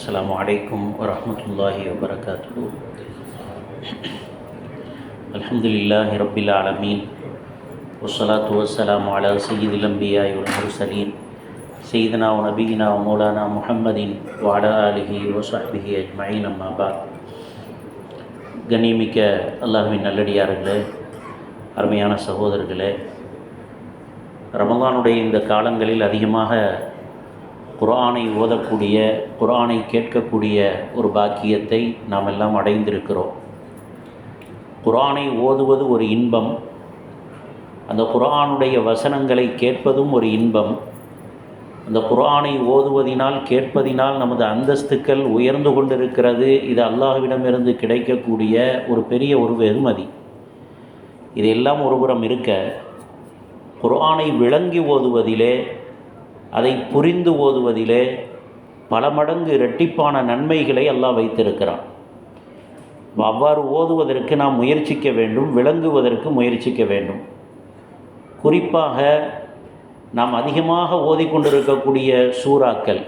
السلام عليكم ورحمة الله وبركاته الحمد لله رب العالمين والصلاة والسلام على سيد الأنبياء والمرسلين سيدنا ونبينا ومولانا محمد وعلى آله وصحبه أجمعين أما بعد கண்ணியமிக்க அல்லாஹ்வின் நல்லடியார்களே அருமையான சகோதரர்களே ரமலானுடைய இந்த காலங்களில் அதிகமாக குரானை ஓதக்கூடிய குரானை கேட்கக்கூடிய ஒரு பாக்கியத்தை நாம் எல்லாம் அடைந்திருக்கிறோம். குரானை ஓதுவது ஒரு இன்பம். அந்த குரானுடைய வசனங்களை கேட்பதும் ஒரு இன்பம். அந்த குரானை ஓதுவதினால் கேட்பதினால் நமது அந்தஸ்துக்கள் உயர்ந்து கொண்டிருக்கிறது. இது அல்லாஹ்விடமிருந்து கிடைக்கக்கூடிய ஒரு பெரிய ஒரு வெகுமதி. இதெல்லாம் ஒருபுறம் இருக்க குரானை விளங்கி ஓதுவதிலே அதை புரிந்து ஓதுவதிலே பல மடங்கு இரட்டிப்பான நன்மைகளை எல்லாம் வைத்திருக்கிறான். அவ்வாறு ஓதுவதற்கு நாம் முயற்சிக்க வேண்டும் விளங்குவதற்கு முயற்சிக்க வேண்டும். குறிப்பாக நாம் அதிகமாக ஓதிக்கொண்டிருக்கக்கூடிய சூறாக்கள்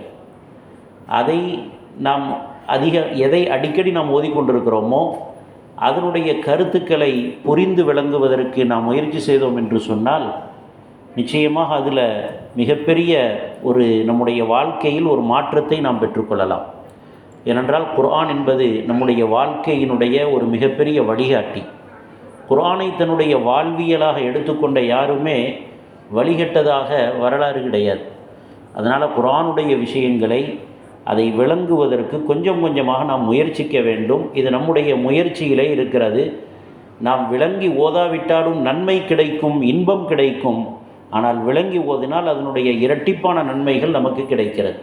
அதை நாம் அதிக எதை அடிக்கடி நாம் ஓதிக்கொண்டிருக்கிறோமோ அதனுடைய கருத்துக்களை புரிந்து விளங்குவதற்கு நாம் முயற்சி செய்தோம் என்று சொன்னால் நிச்சயமாக அதில் மிகப்பெரிய ஒரு நம்முடைய வாழ்க்கையில் ஒரு மாற்றத்தை நாம் பெற்றுக்கொள்ளலாம். ஏனென்றால் குர்ஆன் என்பது நம்முடைய வாழ்க்கையினுடைய ஒரு மிகப்பெரிய வழிகாட்டி. குர்ஆனை தன்னுடைய வாழ்வியலாக எடுத்துக்கொண்ட யாருமே வழிகட்டதாக வரலாறு கிடையாது. அதனால் குர்ஆனுடைய விஷயங்களை அதை விளங்குவதற்கு கொஞ்சம் கொஞ்சமாக நாம் முயற்சிக்க வேண்டும். இது நம்முடைய முயற்சியிலே இருக்கிறது. நாம் விளங்கி ஓதாவிட்டாலும் நன்மை கிடைக்கும் இன்பம் கிடைக்கும். ஆனால் விளங்கி ஓதினால் அதனுடைய இரட்டிப்பான நன்மைகள் நமக்கு கிடைக்கிறது.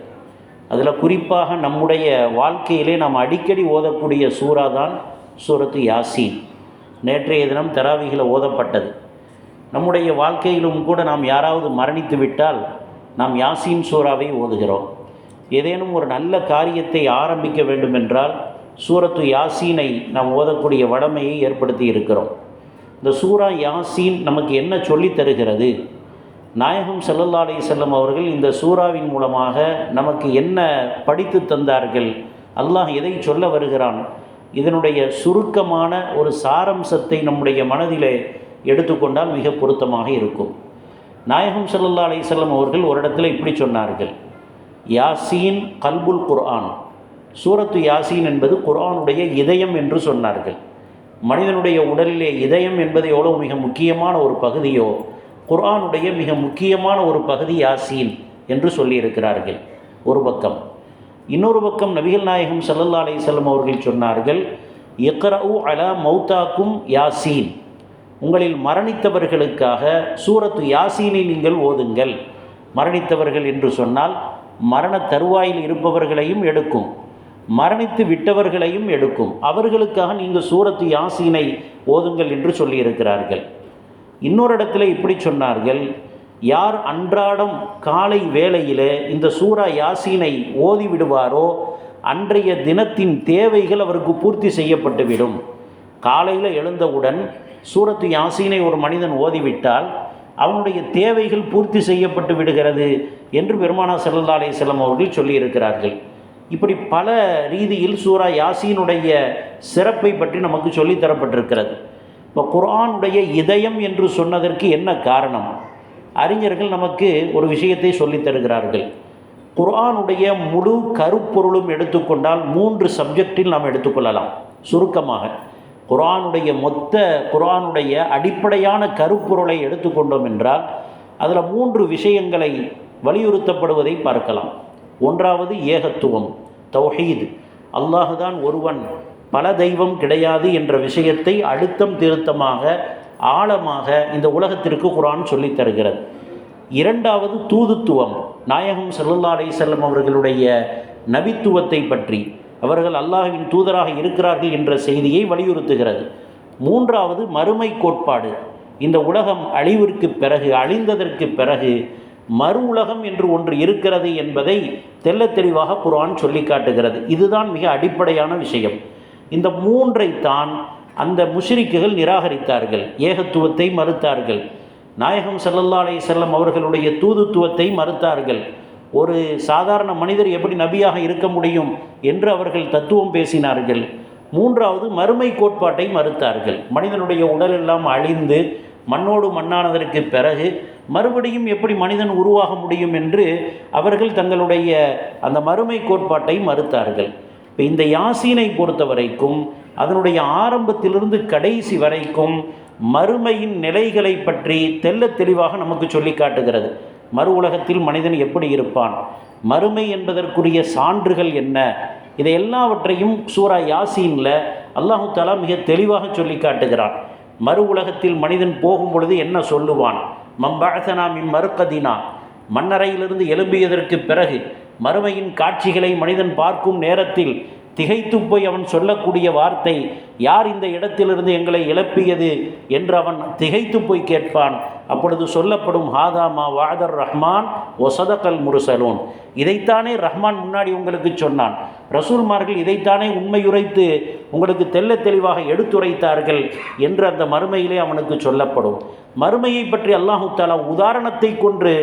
அதில் குறிப்பாக நம்முடைய வாழ்க்கையிலே நாம் அடிக்கடி ஓதக்கூடிய சூறா தான் சூரத்து யாசீன். நேற்றைய தினம் தராவிகளை ஓதப்பட்டது. நம்முடைய வாழ்க்கையிலும் கூட நாம் யாராவது மரணித்து விட்டால் நாம் யாசீன் சூறாவை ஓதுகிறோம். ஏதேனும் ஒரு நல்ல காரியத்தை ஆரம்பிக்க வேண்டுமென்றால் சூரத்து யாசீனை நாம் ஓதக்கூடிய வடமையை ஏற்படுத்தி இருக்கிறோம். இந்த சூரா யாசீன் நமக்கு என்ன சொல்லித் தருகிறது? நாயகம் செல்லல்லா அலி செல்லம் அவர்கள் இந்த சூறாவின் மூலமாக நமக்கு என்ன படித்து தந்தார்கள்? அல்லாஹ் எதை சொல்ல வருகிறான்? இதனுடைய சுருக்கமான ஒரு சாரம்சத்தை நம்முடைய மனதிலே எடுத்துக்கொண்டால் மிக பொருத்தமாக இருக்கும். நாயகம் செல்லல்லா அலி செல்லம் அவர்கள் ஒரு இடத்துல இப்படி சொன்னார்கள். யாசீன் கல்புல் குர்ஆன். சூரத்து யாசீன் என்பது குர்ஆனுடைய இதயம் என்று சொன்னார்கள். மனிதனுடைய உடலிலே இதயம் என்பது எவ்வளோ மிக முக்கியமான ஒரு பகுதியோ குர்ஆனுடைய மிக முக்கியமான ஒரு பகுதி யாசீன் என்று சொல்லியிருக்கிறார்கள். ஒரு பக்கம். இன்னொரு பக்கம் நபிகள் நாயகம் சல்லல்லா அலையம் அவர்கள் சொன்னார்கள் இக்ரவு அலா மௌத்தாக்கும் யாசீன். உங்களில் மரணித்தவர்களுக்காக சூரத்து யாசீனை நீங்கள் ஓதுங்கள். மரணித்தவர்கள் என்று சொன்னால் மரண தருவாயில் இருப்பவர்களையும் எடுக்கும். மரணித்து விட்டவர்களையும் எடுக்கும். அவர்களுக்காக நீங்கள் சூரத்து யாசீனை ஓதுங்கள் என்று சொல்லியிருக்கிறார்கள். இன்னொரு இடத்துல இப்படி சொன்னார்கள் யார் அன்றாடம் காலை வேளையிலே இந்த சூரா யாசீனை ஓதி விடுவாரோ அன்றைய தினத்தின் தேவைகள் அவருக்கு பூர்த்தி செய்யப்பட்டுவிடும் காலையில் எழுந்தவுடன் சூரத்து யாசீனை ஒரு மனிதன் ஓதிவிட்டால் அவனுடைய தேவைகள் பூர்த்தி செய்யப்பட்டு விடுகிறது என்று பெருமானா செல்லல்லா அலி செல்லம் அவர்கள் சொல்லியிருக்கிறார்கள். இப்படி பல ரீதியில் சூரா யாசீனுடைய சிறப்பை பற்றி நமக்கு சொல்லித்தரப்பட்டிருக்கிறது இப்போ குரானுடைய இதயம் என்று சொன்னதற்கு என்ன காரணம்? அறிஞர்கள் நமக்கு ஒரு விஷயத்தை சொல்லித் தருகிறார்கள். குரானுடைய முழு கருப்பொருளும் எடுத்துக்கொண்டால் மூன்று சப்ஜெக்டில் நாம் எடுத்துக்கொள்ளலாம். சுருக்கமாக குரானுடைய மொத்த குரானுடைய அடிப்படையான கருப்பொருளை எடுத்துக்கொண்டோம் என்றால் அதில் மூன்று விஷயங்களை வலியுறுத்தப்படுவதை பார்க்கலாம். ஒன்றாவது ஏகத்துவம் தௌஹீது. அல்லாஹுதான் ஒருவன். பல தெய்வம் கிடையாது என்ற விஷயத்தை அழுத்தம் திருத்தமாக ஆழமாக இந்த உலகத்திற்கு குரான் சொல்லித் தருகிறது. இரண்டாவது தூதுத்துவம். நாயகம் சல்லல்லா அலிசல்லம் அவர்களுடைய நபித்துவத்தை பற்றி அவர்கள் அல்லாஹின் தூதராக இருக்கிறார்கள் என்ற செய்தியை வலியுறுத்துகிறது. மூன்றாவது மறுமை கோட்பாடு. இந்த உலகம் அழிவிற்கு பிறகு அழிந்ததற்கு பிறகு மறு உலகம் என்று ஒன்று இருக்கிறது என்பதை தெல்ல தெளிவாக குரான் சொல்லி காட்டுகிறது. இதுதான் மிக அடிப்படையான விஷயம். இந்த மூன்றை தான் அந்த முஷிரிக்குகள் நிராகரித்தார்கள் ஏகத்துவத்தை மறுத்தார்கள். நாயகம் ஸல்லல்லாஹு அலைஹி செல்லம் அவர்களுடைய தூதுத்துவத்தை மறுத்தார்கள். ஒரு சாதாரண மனிதர் எப்படி நபியாக இருக்க முடியும் என்று அவர்கள் தத்துவம் பேசினார்கள். மூன்றாவது மறுமை கோட்பாட்டை மறுத்தார்கள். மனிதனுடைய உடல் எல்லாம் அழிந்து மண்ணோடு மண்ணானதற்கு பிறகு மறுபடியும் எப்படி மனிதன் உருவாக முடியும் என்று அவர்கள் தங்களுடைய அந்த மறுமை கோட்பாட்டை மறுத்தார்கள். இப்போ இந்த யாசீனை பொறுத்த வரைக்கும் அதனுடைய ஆரம்பத்திலிருந்து கடைசி வரைக்கும் மறுமையின் நிலைகளை பற்றி தெல்ல தெளிவாக நமக்கு சொல்லி காட்டுகிறது. மறு உலகத்தில் மனிதன் எப்படி இருப்பான்? மறுமை என்பதற்குரிய சான்றுகள் என்ன? இதை எல்லாவற்றையும் சூரா யாசீனில் அல்லாஹு தலா மிக தெளிவாக சொல்லி காட்டுகிறான். மறு உலகத்தில் மனிதன் போகும் பொழுது என்ன சொல்லுவான்? மம்பாசனா மின் மறுக்கதினா? மன்னரையிலிருந்து எழும்பியதற்கு பிறகு மறுமையின் காட்சிகளை மனிதன் பார்க்கும் நேரத்தில் திகைத்து போய் அவன் சொல்லக்கூடிய வார்த்தை யார் இந்த இடத்திலிருந்து எங்களை இழப்பியது என்று அவன் திகைத்து போய் கேட்பான். அப்பொழுது சொல்லப்படும் ஹாதாமா வாதர் ரஹ்மான் ஒசதக்கல் முருசலூன். இதைத்தானே ரஹ்மான் முன்னாடி உங்களுக்கு சொன்னான். ரசூல்மார்கள் இதைத்தானே உண்மையுரைத்து உங்களுக்கு தெல்ல தெளிவாக எடுத்துரைத்தார்கள் என்று அந்த மறுமையிலே அவனுக்கு சொல்லப்படும். மறுமையை பற்றி அல்லாஹு தாலா உதாரணத்தை கொன்று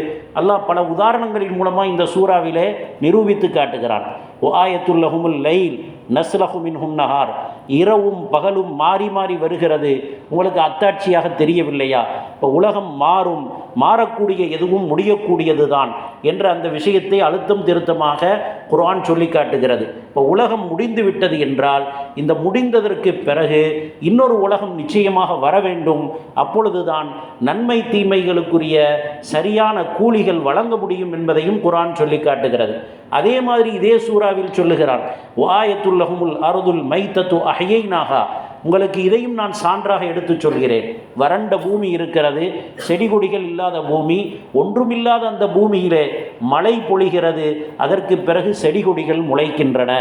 அல்லாஹ் பல உதாரணங்களின் மூலமாக இந்த சூறாவிலே நிரூபித்து காட்டுகிறான். وآية لهم الليل نسلخ منهم نهار. இரவும் பகலும் மாறி மாறி வருகிறது. உங்களுக்கு அத்தாட்சியாக தெரியவில்லையா? இப்போ உலகம் மாறும் மாறக்கூடிய எதுவும் முடியக்கூடியது தான் என்ற அந்த விஷயத்தை அழுத்தம் திருத்தமாக குரான் சொல்லி காட்டுகிறது. இப்போ உலகம் முடிந்து விட்டது என்றால் இந்த முடிந்ததற்கு பிறகு இன்னொரு உலகம் நிச்சயமாக வர வேண்டும். அப்பொழுதுதான் நன்மை தீமைகளுக்குரிய சரியான கூலிகள் வழங்க முடியும் என்பதையும் குரான் சொல்லி காட்டுகிறது. அதே மாதிரி இதே சூறாவில் சொல்லுகிறான் வாயத்துல்லஹுமுல் அருதுல் மைத்தத்து அஹ் நாகா உங்களுக்கு இதையும் நான் சான்றாக எடுத்துச் சொல்கிறேன். வறண்ட பூமி இருக்கிறது செடி கொடிகள் இல்லாத பூமி ஒன்றுமில்லாத அந்த பூமியிலே மழை பொழிகிறது அதற்கு பிறகு செடி கொடிகள் முளைக்கின்றன.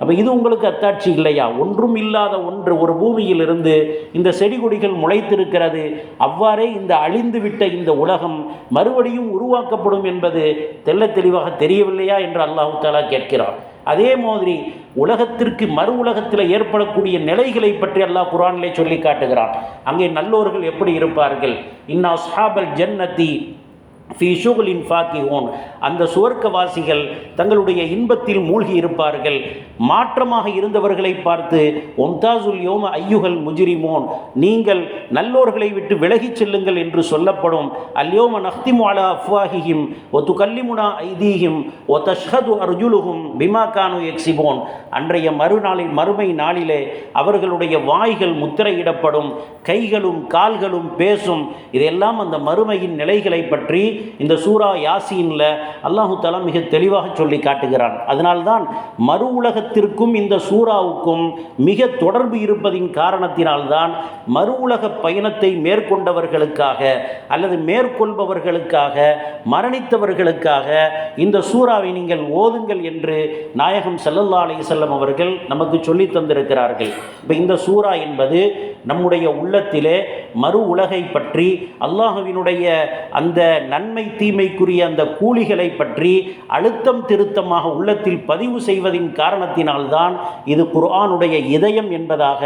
அப்போ இது உங்களுக்கு அத்தாட்சி இல்லையா? ஒன்றும் இல்லாத ஒன்று ஒரு பூமியிலிருந்து இந்த செடி கொடிகள் முளைத்திருக்கிறது. அவ்வாறே இந்த அழிந்து விட்ட இந்த உலகம் மறுபடியும் உருவாக்கப்படும் என்பது தெல்ல தெளிவாக தெரியவில்லையா என்று அல்லாஹு தாலா கேட்கிறான். அதே மாதிரி உலகத்திற்கு மறு உலகத்தில் ஏற்படக்கூடிய நிலைகளை பற்றி அல்லாஹ் குரானிலே சொல்லி காட்டுகிறான். அங்கே நல்லோர்கள் எப்படி இருப்பார்கள்? இன்னா சாபல் ஜன்னதி ஃபி ஷுகுலின் ஃபாக்கிஹோன் அந்த சுவர்க்கவாசிகள் தங்களுடைய இன்பத்தில் மூழ்கி இருப்பார்கள். மாற்றமாக இருந்தவர்களை பார்த்து ஒம்தாசுல் யோம ஐயுகள் முஜிரிமோன் நீங்கள் நல்லோர்களை விட்டு விலகிச் செல்லுங்கள் என்று சொல்லப்படும். அல்யோம நஹ்திமு அலா அஃப்வாஹிஹிம் ஒ துகல்லிமுனா ஐதீஹிம் ஒ தஷ்ஹது அர்ஜுலுகும் பிமா கானு எக்ஸிபோன் அன்றைய மறுநாளில் மறுமை நாளிலே அவர்களுடைய வாய்கள் முத்திரையிடப்படும். கைகளும் கால்களும் பேசும். இதெல்லாம் அந்த மறுமையின் நிலைகளை பற்றி இந்த சூரா யாசீனில் அல்லாஹு தலா மிக தெளிவாக சொல்லி காட்டுகிறான். அதனால்தான் மறு உலகத்திற்கும் இந்த சூறாவுக்கும் மிக தொடர்பு இருப்பதின் காரணத்தினால்தான் மறு உலக பயணத்தை மேற்கொண்டவர்களுக்காக அல்லது மேற்கொள்பவர்களுக்காக மரணித்தவர்களுக்காக இந்த சூறாவை நீங்கள் ஓதுங்கள் என்று நாயகம் செல்லல்லா அலைஹி அவர்கள் நமக்கு சொல்லி தந்திருக்கிறார்கள். இப்போ இந்த சூறா என்பது நம்முடைய உள்ளத்திலே மறு உலகை பற்றி அல்லாஹுவினுடைய அந்த நன்மை தீமைக்குரிய அந்த கூலிகளை பற்றி அழுத்தம் திருத்தமாக உள்ளத்தில் பதிவு செய்வதின் காரணத்தினால்தான் இது குர்ஆனுடைய இதயம் என்பதாக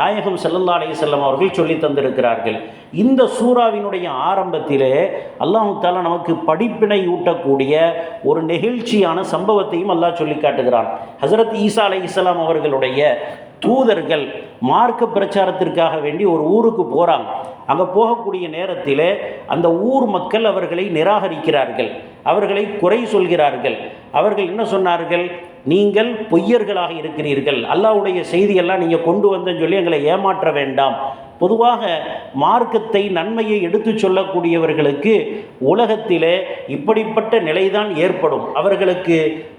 நாயகம் செல்லல்லா அலைஹி அவர்கள் சொல்லி தந்திருக்கிறார்கள். இந்த சூறாவினுடைய ஆரம்பத்திலே அல்லாஹு தாலா நமக்கு படிப்பினை ஊட்டக்கூடிய ஒரு நெகிழ்ச்சியான சம்பவத்தையும் அல்லாஹ் சொல்லி காட்டுகிறான். ஹசரத் ஈசா அலை இஸ்லாம் அவர்களுடைய தூதர்கள் மார்க்க பிரச்சாரத்திற்காக வேண்டி ஒரு ஊருக்கு போகிறாங்க அங்கே போகக்கூடிய நேரத்தில் அந்த ஊர் மக்கள் அவர்களை நிராகரிக்கிறார்கள். அவர்களை குறை சொல்கிறார்கள். அவர்கள் என்ன சொன்னார்கள்? நீங்கள் பொய்யர்களாக இருக்கிறீர்கள். அல்லாவுடைய செய்தியெல்லாம் நீங்கள் கொண்டு வந்தேன்னு சொல்லி எங்களை ஏமாற்ற வேண்டாம். பொதுவாக மார்க்கத்தை நன்மையை எடுத்துச் சொல்லக்கூடியவர்களுக்கு உலகத்திலே இப்படிப்பட்ட நிலைதான் ஏற்படும். அவர்களுக்கு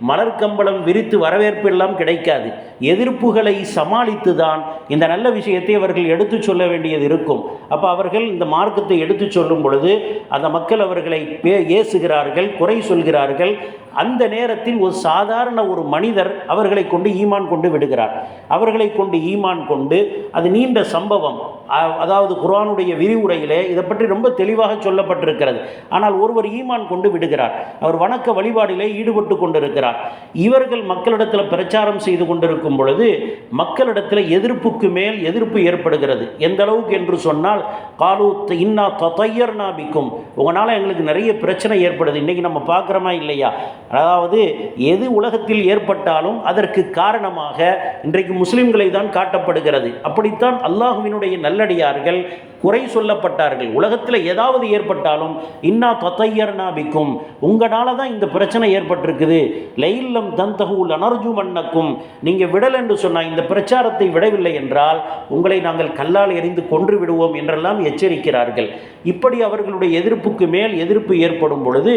மலர்க்கம்பளம் விரித்து வரவேற்பெல்லாம் கிடைக்காது. எதிர்ப்புகளை சமாளித்து தான் இந்த நல்ல விஷயத்தை அவர்கள் எடுத்துச் சொல்ல வேண்டியது இருக்கும். அப்போ அவர்கள் இந்த மார்க்கத்தை எடுத்துச் சொல்லும் பொழுது அந்த மக்கள் அவர்களை பே ஏசுகிறார்கள் குறை சொல்கிறார்கள். அந்த நேரத்தில் ஒரு சாதாரண ஒரு மனிதர் அவர்களை கொண்டு ஈமான் கொண்டு விடுகிறார். அவர்களை கொண்டு ஈமான் கொண்டு அது நீண்ட சம்பவம். அதாவது குரானுடைய விரிவுரையிலே இதை பற்றி ரொம்ப தெளிவாக சொல்லப்பட்டிருக்கிறது. ஆனால் ஒருவர் ஈமான் கொண்டு விடுகிறார். அவர் வணக்க வழிபாடிலே ஈடுபட்டு கொண்டிருக்கிறார். இவர்கள் மக்களிடத்தில் பிரச்சாரம் செய்து கொண்டிருக்கும் பொழுது மக்களிடத்தில் எதிர்ப்புக்கு மேல் எதிர்ப்பு ஏற்படுகிறது. எந்த அளவுக்கு என்று சொன்னால் காலு இன்னா தத்தையர் நாபிக்கும் உங்களால் எங்களுக்கு நிறைய பிரச்சனை ஏற்படுது. இன்றைக்கி நம்ம பார்க்குறோமா இல்லையா? அதாவது எது உலகத்தில் ஏற்பட்டாலும் அதற்கு காரணமாக இன்றைக்கு முஸ்லீம்களை தான் காட்டப்படுகிறது. அப்படித்தான் அல்லாஹுவினுடைய நல்லடியார்கள். குறை சொல்லப்பட்டார்கள். உலகத்தில் ஏதாவது ஏற்பட்டாலும் இன்னா தொத்தையர்னா பிக்கும். உங்களால தான் இந்த பிரச்சனை ஏற்பட்டிருக்குது. லெயில்லம் தந்தகூல் அனர்ஜு மன்னக்கும் நீங்கள் விடல் என்று சொன்னால் இந்த பிரச்சாரத்தை விடவில்லை என்றால் உங்களை நாங்கள் கல்லால் எறிந்து கொன்று விடுவோம் என்றெல்லாம் எச்சரிக்கிறார்கள். இப்படி அவர்களுடைய எதிர்ப்புக்கு மேல் எதிர்ப்பு ஏற்படும் பொழுது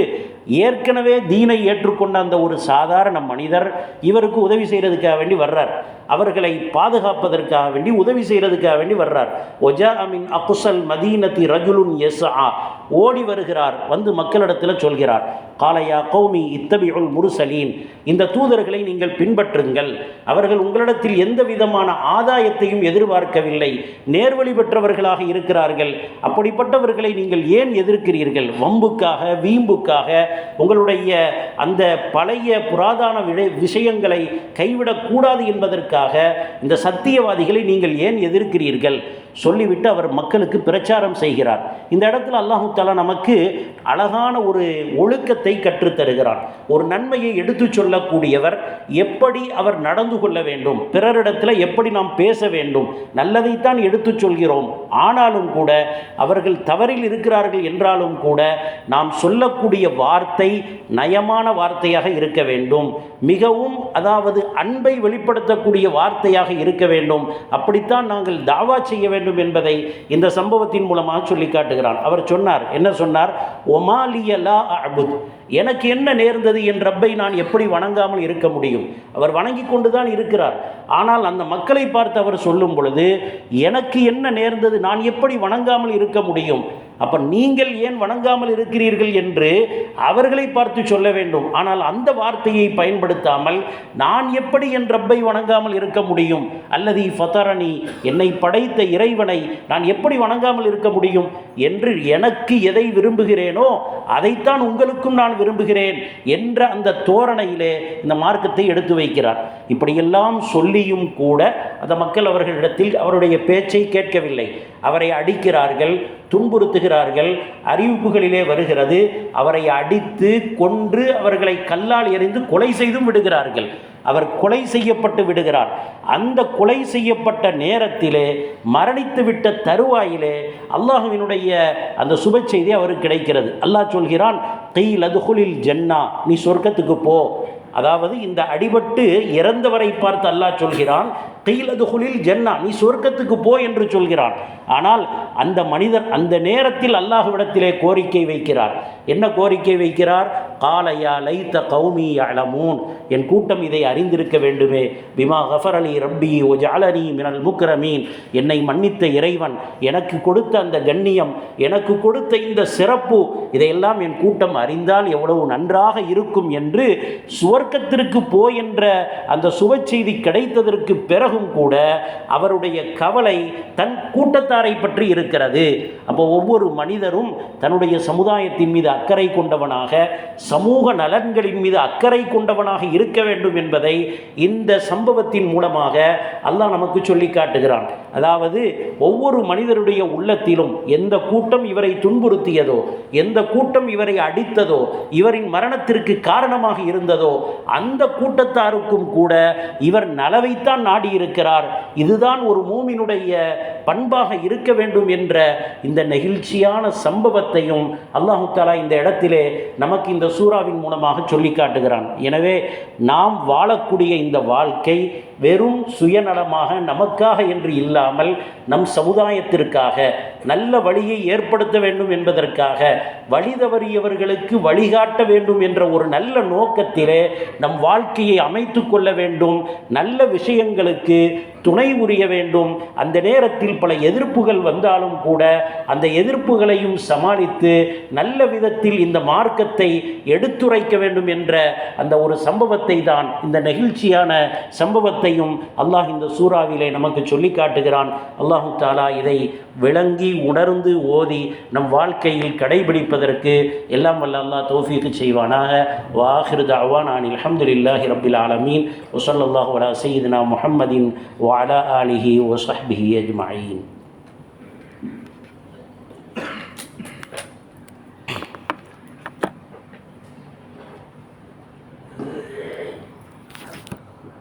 ஏற்கனவே தீனை ஏற்றுக்கொண்ட அந்த ஒரு சாதாரண மனிதர் இவருக்கு உதவி செய்கிறதுக்காக வேண்டி வர்றார். அவர்களை பாதுகாப்பதற்காக வேண்டி உதவி செய்கிறதுக்காக வேண்டி வர்றார். ஒஜா அமின் அக்குசல் மதீனத்தி ரஜுலுன் எஸ் ஓடி வருகிறார் வந்து மக்களிடத்தில் சொல்கிறார். காலையா கௌமி இத்தபியுல் முருசலீன். இந்த தூதர்களை நீங்கள் பின்பற்றுங்கள். அவர்கள் உங்களிடத்தில் எந்த விதமான ஆதாயத்தையும் எதிர்பார்க்கவில்லை. நேர்வழி பெற்றவர்களாக இருக்கிறார்கள். அப்படிப்பட்டவர்களை நீங்கள் ஏன் எதிர்க்கிறீர்கள்? வம்புக்காக வீம்புக்காக உங்களுடைய அந்த பழைய புராதான விடை- விஷயங்களை கைவிடக்கூடாது என்பதற்காக இந்த சத்தியவாதிகளை நீங்கள் ஏன் எதிர்க்கிறீர்கள்? சொல்லிவிட்டு அவர் மக்களுக்கு பிரச்சாரம் செய்கிறார். இந்த இடத்துல அல்லாஹு தாலா நமக்கு அழகான ஒரு ஒழுக்கத்தை கற்றுத்தருகிறார் ஒரு நன்மையை எடுத்து சொல்லக்கூடியவர் எப்படி அவர் நடந்து கொள்ள வேண்டும் பிறரிடத்தில் எப்படி நாம் பேச வேண்டும் நல்லதைத்தான் எடுத்து சொல்கிறோம். ஆனாலும் கூட அவர்கள் தவறில் இருக்கிறார்கள் என்றாலும் கூட நாம் சொல்லக்கூடிய வார்த்தை நயமான வார்த்தையாக இருக்க வேண்டும். மிகவும் அதாவது அன்பை வெளிப்படுத்தக்கூடிய வார்த்தையாக இருக்க வேண்டும். அப்படித்தான் நாங்கள் தாவா செய்ய வேண்டும். என்பதை இந்த சம்பவத்தின் மூலமாக சொல்லி காட்டுகிறான். அவர் சொன்னார் என்ன சொன்னார்? ஒமாலியலா அபுத் எனக்கு என்ன நேர்ந்தது? என் ரப்பை நான் எப்படி வணங்காமல் இருக்க முடியும்? அவர் வணங்கி கொண்டு தான் இருக்கிறார். ஆனால் அந்த மக்களை பார்த்து அவர் சொல்லும் பொழுது எனக்கு என்ன நேர்ந்தது? நான் எப்படி வணங்காமல் இருக்க முடியும்? அப்ப நீங்கள் ஏன் வணங்காமல் இருக்கிறீர்கள் என்று அவர்களை பார்த்து சொல்ல வேண்டும். ஆனால் அந்த வார்த்தையை பயன்படுத்தாமல் நான் எப்படி என் ரப்பை வணங்காமல் இருக்க முடியும்? அல்லது ஃபதரணி என்னை படைத்த இறைவனை நான் எப்படி வணங்காமல் இருக்க முடியும்? என்று எனக்கு எதை விரும்புகிறேனோ அதைத்தான் உங்களுக்கும் நான் விரும்புகிறேன் என்ற அந்த தோரணையிலே இந்த மார்க்கத்தை எடுத்து வைக்கிறார். இப்படியெல்லாம் சொல்லியும் கூட அந்த மக்கள் அவர்களிடத்தில் அவருடைய பேச்சை கேட்கவில்லை. அவரை அடிக்கிறார்கள் துன்புறுத்துகிறார்கள் அறிவிப்புகளிலே வருகிறது. அவரை அடித்து கொன்று அவர்களை கல்லால் எறிந்து கொலை செய்தும் விடுகிறார்கள். அவர் கொலை செய்யப்பட்டு விடுகிறார். அந்த கொலை செய்யப்பட்ட நேரத்திலே மரணித்து விட்ட தருவாயிலே அல்லாஹுவினுடைய அந்த சுப செய்தி அவருக்கு கிடைக்கிறது. அல்லாஹ் சொல்கிறான் கையில் அதுகுலில் ஜன்னா நீ சொர்க்கத்துக்கு போ. அதாவது இந்த அடிபட்டு இறந்தவரை பார்த்து அல்லாஹ் சொல்கிறான் கையிலதுகுலில் ஜென்னா நீ சொர்க்கத்துக்கு போ என்று சொல்கிறான். ஆனால் அந்த மனிதர் அந்த நேரத்தில் அல்லாஹுவிடத்திலே கோரிக்கை வைக்கிறார். என்ன கோரிக்கை வைக்கிறார்? காலையா லைத்த கௌமி அலமூன் என் கூட்டம் இதை அறிந்திருக்க வேண்டுமே. பிமா ஹஃபர் அலி ரப்பி ஓ ஜாலனி மினல் முக்ரமீன். என்னை மன்னித்த இறைவன் எனக்கு கொடுத்த அந்த கண்ணியம் எனக்கு கொடுத்த இந்த சிறப்பு இதையெல்லாம் என் கூட்டம் அறிந்தால் எவ்வளவு நன்றாக இருக்கும் என்று சுவர்க்கத்திற்கு போ என்ற அந்த சுப செய்தி கிடைத்ததற்கு பிறகும் கூட அவருடைய கவலை தன் கூட்டத்தாரை பற்றி இருக்கிறது. அப்போ ஒவ்வொரு மனிதரும் தன்னுடைய சமுதாயத்தின் மீது அக்கறை கொண்டவனாக சமூக நலன்களின் மீது அக்கறை கொண்டவனாக இருக்க வேண்டும் என்பதை இந்த சம்பவத்தின் மூலமாக அல்லாஹ் நமக்கு சொல்லி காட்டுகிறான். அதாவது ஒவ்வொரு மனிதருடைய உள்ளத்திலும் எந்த கூட்டம் இவரை துன்புறுத்தியதோ எந்த கூட்டம் இவரை அடித்ததோ இவரின் மரணத்திற்கு காரணமாக இருந்ததோ அந்த கூட்டத்தாருக்கும் கூட இவர் நலவைத்தான் நாடியிருக்கிறார். இதுதான் ஒரு மூமினுடைய பண்பாக இருக்க வேண்டும் என்ற இந்த நெகிழ்ச்சியான சம்பவத்தையும் அல்லாஹு தாலா இந்த இடத்திலே நமக்கு இந்த சூறாவின் மூலமாக சொல்லி காட்டுகிறான். எனவே நாம் வாழக்கூடிய இந்த வாழ்க்கை வெறும் சுயநலமாக நமக்காக என்று இல்லாமல் நம் சமுதாயத்திற்காக நல்ல வழியை ஏற்படுத்த வேண்டும் என்பதற்காக வழி தவறியவர்களுக்கு வழிகாட்ட வேண்டும் என்ற ஒரு நல்ல நோக்கத்திலே நம் வாழ்க்கையை அமைத்து கொள்ள வேண்டும். நல்ல விஷயங்களுக்கு துணை புரிய வேண்டும். அந்த நேரத்தில் பல எதிர்ப்புகள் வந்தாலும் கூட அந்த எதிர்ப்புகளையும் சமாளித்து நல்ல விதத்தில் இந்த மார்க்கத்தை எடுத்துரைக்க வேண்டும் என்ற அந்த ஒரு சம்பவத்தை தான் இந்த நெகிழ்ச்சியான சம்பவத்தை அனைத்தையும் அல்லாஹ் இந்த சூறாவிலே நமக்கு சொல்லி காட்டுகிறான். அல்லாஹு தாலா இதை விளங்கி உணர்ந்து ஓதி நம் வாழ்க்கையில் கடைபிடிப்பதற்கு எல்லாம் வல்ல அல்லாஹ் தோஃபிக்கு செய்வானாக. வாஹிரு தாவான் ஆன் அலமதுல்லாஹி ரபில் ஆலமீன். ஒசல்லாஹு அலா சையீதுனா முஹம்மதின் வாலா ஆலிஹி ஒசஹ்பிஹி அஜ்மாயின்